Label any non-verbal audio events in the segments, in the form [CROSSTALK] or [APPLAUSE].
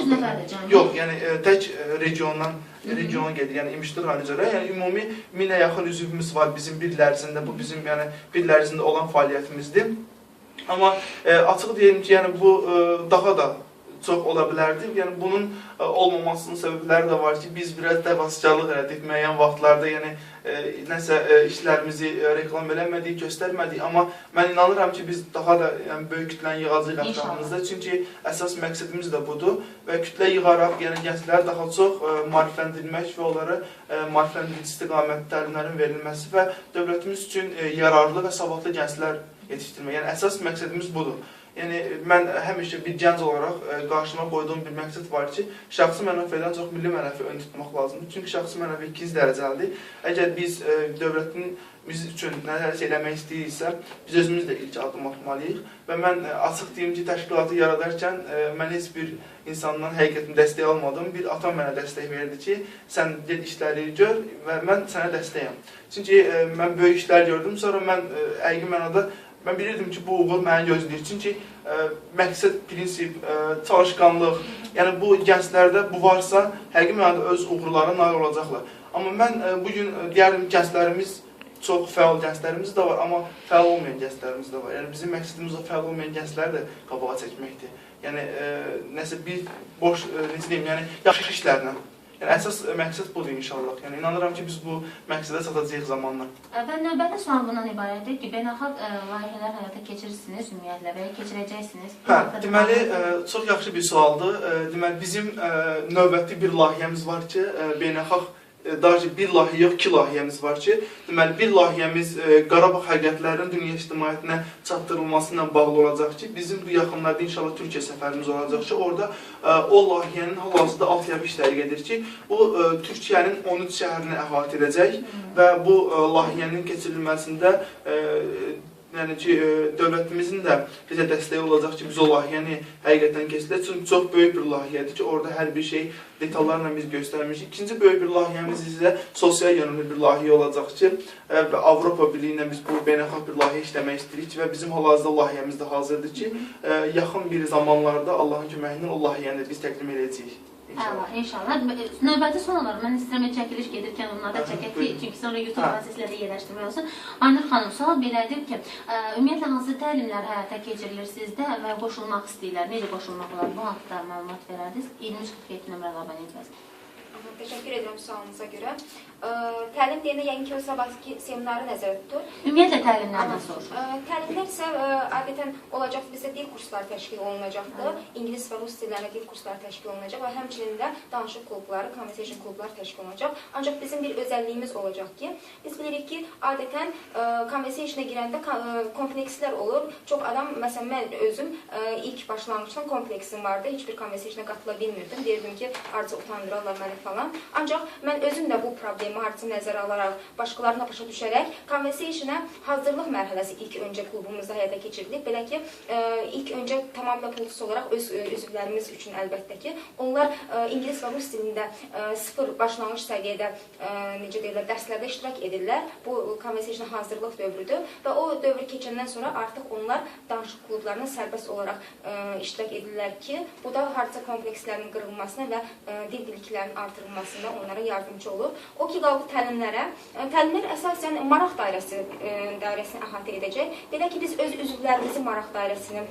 300 nəfərdir cəmi? Yox, yəni e, tək e, regiondan regiona gedir. Yəni İmişli rayonu üzrə, yəni ümumi 1000-ə yaxın üzvümüz var bizim bir ərzində. Bu bizim yəni bir ərzində olan fəaliyyətimizdir. Amma e, açıq deyim ki, yəni bu e, daha da çox ola bilərdi. Yəni bunun e, olmamasının səbəbləri də var ki, biz biraz təvazökarlıq elədik müəyyən vaxtlarda, yəni e, nəsə e, işlərimizi e, reklam eləmədik, göstərmədik, amma mən inanıram ki, biz daha da yəni böyük kütləni yığacağıq ətrafımızda. Çünki əsas məqsədimiz də budur və kütlə yığaraq, yəni gəncləri daha çox e, maarifləndirmək və onlara e, maarifləndirici istiqamət təlimlərin verilməsi və dövlətimiz üçün yararlı və savadlı gənclər yetişdirmək. Yəni əsas məqsədimiz budur. Yəni mən həmişə bir gənc olaraq e, qarşıma qoyduğum bir məqsəd var ki, şəxsi mənəfiyyətdən çox milli mənəfi ön tutmaq lazımdır. Çünki şəxsi mənəfi ikinci dərəcəlidir. Əgər biz e, dövlətin biz üçün nələrsə eləmək istəyiriksə, biz özümüz də ilk addım atmalıyıq və mən e, açıq deyim ki, təşkilatı yaradarkən mən heç bir insandan həqiqətən dəstək almadım. Bir atam mənə dəstək verdi ki, sən get işləri gör və mən sənə dəstəyəm. Çünki e, mən böyük işlər gördüm, sonra mən həqiqi mənada mən bilirdim ki, bu uğur məni gözləyir. Çünki ə, məqsəd, prinsip, ə, çalışqanlıq, yəni bu gənclərdə bu varsa, həqiqi mənada öz uğurlarına nail olacaqlar. Amma mən ə, bu gün deyərdim gənclərimiz çox fəal gənclərimiz də var, amma fəal olmayan gənclərimiz də var. Yəni bizim məqsədimiz o fəal olmayan gəncləri də qabağa çəkməkdir. Yəni ə, nəsə bir boş ə, necə deyim, yəni yaxşı işlərlə. Yəni əsas ə, məqsəd budur inşallah. Yəni inanıram ki, biz bu məqsədə çatacağıq zamanla. Və növbəti sual bundan ibarətdir ki, beynəlxalq ə, layihələr həyata keçirirsiniz ümumiyyətlə və ya keçirəcəksiniz. Hə, deməli, ə, çox yaxşı bir sualdır. Ə, Deməli, bizim ə, növbəti bir layihəmiz var ki, ə, beynəlxalq daha doğrusu bir layihə yox, iki layihəmiz var ki, deməli bir layihəmiz ə, Qarabağ həqiqətlərinin dünya ictimaiyyətinə çatdırılması ilə bağlı olacaq ki, bizim bu yaxınlarda inşallah Türkiyə səfərimiz olacaq ki, orada ə, o layihənin hal-hazırda altyapı işləri gedir ki, bu Türkiyənin 13 şəhərini əhatə edəcək və bu layihənin keçirilməsində yəni ki, ə, dövlətimizin də bizə dəstəyi olacaq ki, biz o layihəni həqiqətən keçirək. Çünki çox böyük bir layihədir ki, orada hər bir şey detallarla biz göstərmişik. İkinci böyük bir layihəmiz isə sosial yönümlü bir layihə olacaq ki, ə, və Avropa Birliyi ilə biz bu beynəlxalq bir layihə işləmək istəyirik və bizim hal-hazırda layihəmiz də hazırdır ki, ə, yaxın bir zamanlarda Allahın köməyi ilə o layihəni biz təqdim edəcəyik. Əla, inşallah. Növbəti son olaraq mən istəyirəm ki, çəkiliş gedirkən onları da çəkək ki, çünki sonra YouTube Hə. prosesləri yerləşdirmək olsun. Aynur xanım, sual belədir ki, ümumiyyətlə hansı təlimlər həyata keçirilir sizdə və qoşulmaq istəyirlər? Necə qoşulmaq olar? Bu haqda məlumat verərdiniz. 2347 nömrəli Aha, Təşəkkür edirəm sualınıza görə. Ə, Təlim deyəndə yəqin ki, o sabahki seminarı nəzərdə tutur. Ümumiyyətlə təlimlərdən soruşuram. Ə, Təlimlər isə adətən olacaq bizdə dil kursları təşkil olunacaqdır. İngilis və rus dillərində dil kursları təşkil olunacaq və həmçinin də danışıq klubları, conversation klubları təşkil olunacaq. Ancaq bizim bir özəlliyimiz olacaq ki, biz bilirik ki, adətən conversationa girəndə komplekslər olur. Çox adam, məsələn mən özüm ilk başlanğıcdan kompleksim vardı. Heç bir conversationa qatıla bilmirdim. Deyirdim ki, harca utandırarlar məni falan. Ancaq mən özüm də bu problemi harca nəzərə alaraq, başqalarına başa düşərək conversationa hazırlıq mərhələsi ilk öncə klubumuzda həyata keçirilib. Belə ki, ə, ilk öncə tamamilə pulsuz olaraq öz ə, üzvlərimiz üçün əlbəttə ki, onlar ə, ingilis və rus dilində sıfır başlanğıc səviyyədə ə, necə deyirlər, dərslərdə iştirak edirlər. Bu conversation hazırlıq dövrüdür və o dövrü keçəndən sonra artıq onlar danışıq klublarına sərbəst olaraq ə, iştirak edirlər ki, bu da hardasa komplekslərin qırılmasına və ə, dil biliklərinin artırılmasında onlara yardımcı olur. O ki qaldı təlimlərə. Ə, Təlimlər əsasən maraq dairəsi ə, dairəsini əhatə edəcək. Belə ki, biz öz üzvlərimizin maraq dairəsini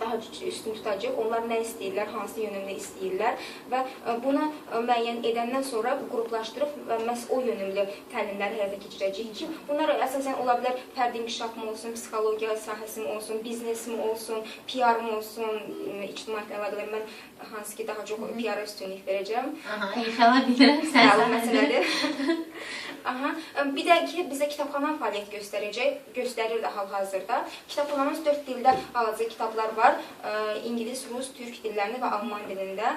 daha üstün tutacaq. Onlar nə istəyirlər, hansı yönümlü istəyirlər və ə, bunu müəyyən edəndən sonra qruplaşdırıb və məhz o yönümlü təlimləri həyata keçirəcəyik ki, bunlar əsasən ola bilər fərdi inkişaf mı olsun, psixologiya sahəsi mi olsun, biznes mi olsun, PR mı olsun, ə, ictimaiyyət əlaqələri mən hansı ki daha çox PR-a üstünlük verəcəm. Aha, inşallah bilirəm sən məsələdir. Aha. Bir də ki, bizə kitabxana fəaliyyət göstərəcək, göstərir də hal-hazırda. Kitabxanamız 4 dildə hal-hazırda kitablar var. İngilis, rus, türk dillərində və alman dilində.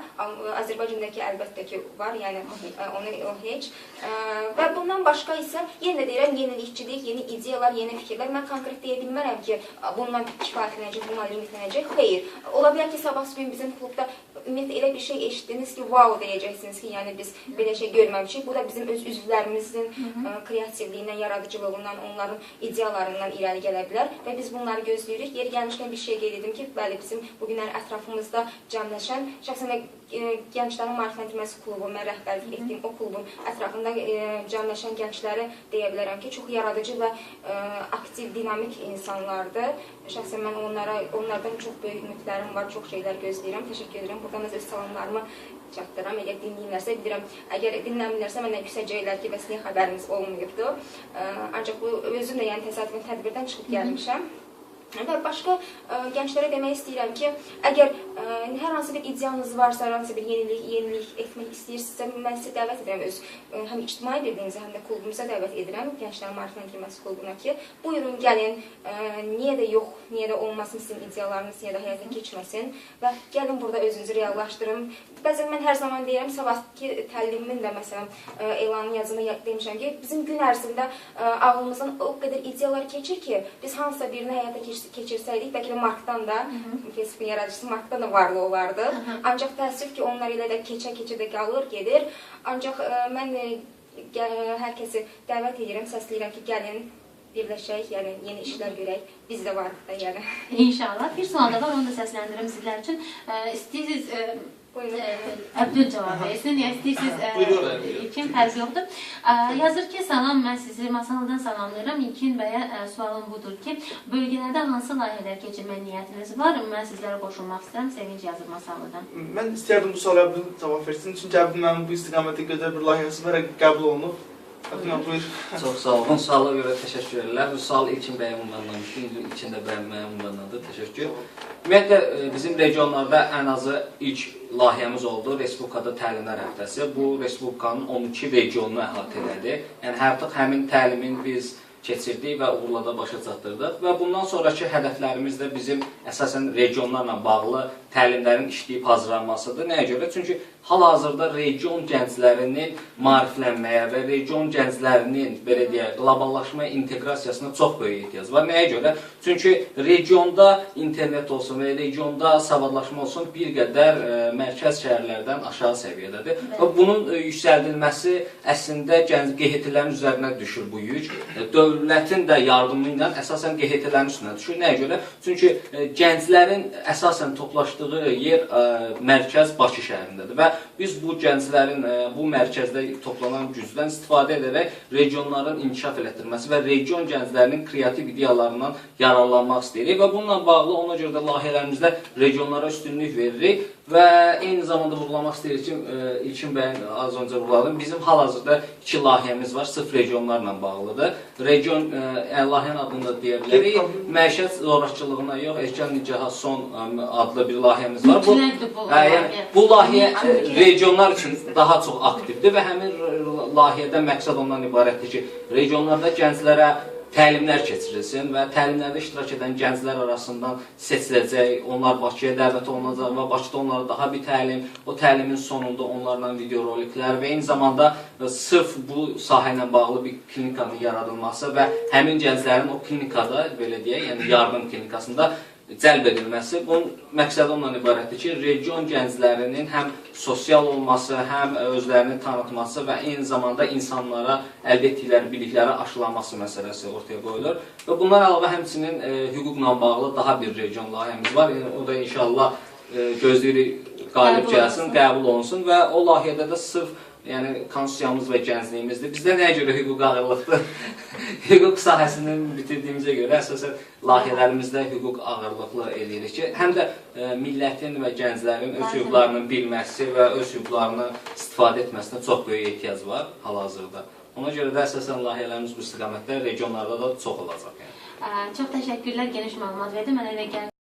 Azərbaycandakı əlbəttə ki var, yəni ə, onu o heç. Və bundan başqa isə yenə də deyirəm, yenilikçilik, yeni ideyalar, yeni fikirlər. Mən konkret deyə ki, bundan kifayətlənəcək, bundan limitlənəcək. Xeyr. Ola bilər ki, sabah gün bizim klubda ümumiyyətlə elə bir şey eşitdiniz ki, wow deyəcəksiniz ki, yəni biz belə şey görməmişik. Bu da bizim öz üzvlərimizin ə, kreativliyindən, yaradıcılığından, onların ideyalarından irəli gələ bilər və biz bunları gözləyirik. Yeri gəlmişkən bir şey qeyd edim ki, bəli bizim bu günlər ətrafımızda cəmləşən, şəxsən də e, Gənclərin Maarifləndirməsi klubu, mən rəhbərlik etdiyim o klubun ətrafında e, cəmləşən gəncləri deyə bilərəm ki, çox yaradıcı və e, aktiv, dinamik insanlardır. Şəxsən mən onlara onlardan çox böyük ümidlərim var, çox şeylər gözləyirəm. Təşəkkür edirəm. Buradan da öz salamlarımı çatdıram. Əgər dinləyirlərsə bilirəm. Əgər dinləmirlərsə məndən küsəcəklər ki, bəs niyə xəbəriniz olmayıbdı? E, ancaq bu özüm də yəni təsadüfən tədbirdən çıxıb gəlmişəm. Və başqa ə, gənclərə demək istəyirəm ki, əgər ə, hər hansı bir ideyanız varsa, hər hansı bir yenilik, yenilik etmək istəyirsinizsə, mən sizə dəvət edirəm öz ə, həm ictimai birliyinizə, həm də klubumuza dəvət edirəm, Gənclərin Maarifləndirməsi klubuna ki, buyurun gəlin, ə, niyə də yox, niyə də olmasın sizin ideyalarınız, niyə də həyata keçməsin və gəlin burada özünüzü reallaşdırın. Bəzən mən hər zaman deyirəm, sabahki təlimimin də məsələn ə, elanın yazında ya- demişəm ki, bizim gün ərzində ə, ağlımızdan o qədər ideyalar keçir ki, biz hansısa birini həyata keçir keçirsəydik, bəlkə də Markdan da, Facebookun yaradıcısı Markdan da varlı olardı. Ancaq təəssüf ki, onlar elə də keçə-keçə də qalır, gedir. Ancaq ə, mən ə, gə- hər kəsi dəvət edirəm, səsləyirəm ki, gəlin birləşək, yəni yeni işlər görək. Biz də varıq da, yəni. İnşallah. Bir sual da var, onu da səsləndirim sizlər üçün. Ə, İstəyirsiniz ə, Buyurun. Əbdül [LAUGHS] cavab versin, ya istəyirsiniz. İlkin fərq yoxdur. Yazır ki, salam, mən sizi masaldan salamlayıram. İlkin bəyə ə, sualım budur ki, bölgələrdə hansı layihələr keçirmək niyyətiniz var? Mən sizlərə qoşulmaq istəyirəm. Sevinç yazır masaldan. Mən istərdim bu suala Əbdül cavab versin. Çünki Əbdül mənim bu istiqamətdə gözəl bir layihəsi var, qəbul olunub. Müəllim, buyur. Çox sağ olun. Suala görə təşəkkür edirlər. Bu sual ilkin bəyə ünvanlanmışdı. İlkin də bəyə mənə ünvanlandı. Təşəkkür. Ümumiyyətlə e, bizim regionlarda ən azı ilk layihəmiz oldu. Respublikada təlimlər həftəsi. Bu respublikanın 12 regionunu əhatə elədi. Yəni artıq həmin təlimin biz keçirdik və uğurla da başa çatdırdıq və bundan sonrakı hədəflərimiz də bizim əsasən regionlarla bağlı təlimlərin işləyib hazırlanmasıdır. Nəyə görə? Çünki hal-hazırda region gənclərinin maariflənməyə və region gənclərinin belə deyək, qloballaşmaya inteqrasiyasına çox böyük ehtiyac var. Nəyə görə? Çünki regionda internet olsun və regionda savadlaşma olsun bir qədər e, mərkəz şəhərlərdən aşağı səviyyədədir. Və bunun e, yüksəldilməsi əslində QHT-lərin üzərinə düşür bu yük. E, Dövlətin də yardımı ilə əsasən QHT-lərin üstünə düşür. Nəyə görə? Çünki e, gənclərin əsasən toplaşdığı yer e, mərkəz Bakı şəhərindədir və biz bu gənclərin e, bu mərkəzdə toplanan gücdən istifadə edərək regionların inkişaf elətdirməsi və region gənclərinin kreativ ideyalarından yararlanmaq istəyirik və bununla bağlı ona görə də layihələrimizdə regionlara üstünlük veririk və eyni zamanda vurğulamaq istəyirik ki, e, İlkin bəyin az öncə vurğuladım. Bizim hal-hazırda iki layihəmiz var, sırf regionlarla bağlıdır. Region e, yəni layihənin adını da deyə bilərik. Məişət zorakılığına yox, erkən nicaha son e, adlı bir layihəmiz var. Bu Mütləqdir bu yəni layihə. bu layihə e, Çünki- regionlar üçün daha çox aktivdir və həmin layihədən məqsəd ondan ibarətdir ki, regionlarda gənclərə təlimlər keçirilsin və təlimlərdə iştirak edən gənclər arasından seçiləcək, onlar Bakıya dəvət olunacaq və Bakıda onlara daha bir təlim, o təlimin sonunda onlarla videoroliklər və eyni zamanda e, sırf bu sahə bağlı bir klinikanın yaradılması və həmin gənclərin o klinikada belə deyək, yəni yardım klinikasında cəlb edilməsi. Bunun məqsədi ondan ibarətdir ki, region gənclərinin həm sosial olması, həm özlərini tanıtması və eyni zamanda insanlara əldə etdikləri bilikləri aşılaması məsələsi ortaya qoyulur. Və bundan əlavə həmçinin e, hüquqla bağlı daha bir region layihəmiz var. Yəni, o da inşallah e, gözləyirik qalib gəlsin, qəbul olunsun və o layihədə də sırf yəni konstitusiyamız və gəncliyimizdir. Bizdə nəyə görə hüquq ağırlıqdır? [LAUGHS] hüquq sahəsini bitirdiyimizə görə əsasən layihələrimizdə hüquq ağırlıqlı eləyirik ki, həm də e, millətin və gənclərin öz hüquqlarını bilməsi və öz hüquqlarını istifadə etməsinə çox böyük ehtiyac var hal-hazırda. Ona görə də əsasən layihələrimiz bu istiqamətdə regionlarda da çox olacaq. Yəni. Ə, Çox təşəkkürlər, geniş məlumat verdi. Mənə elə gəlir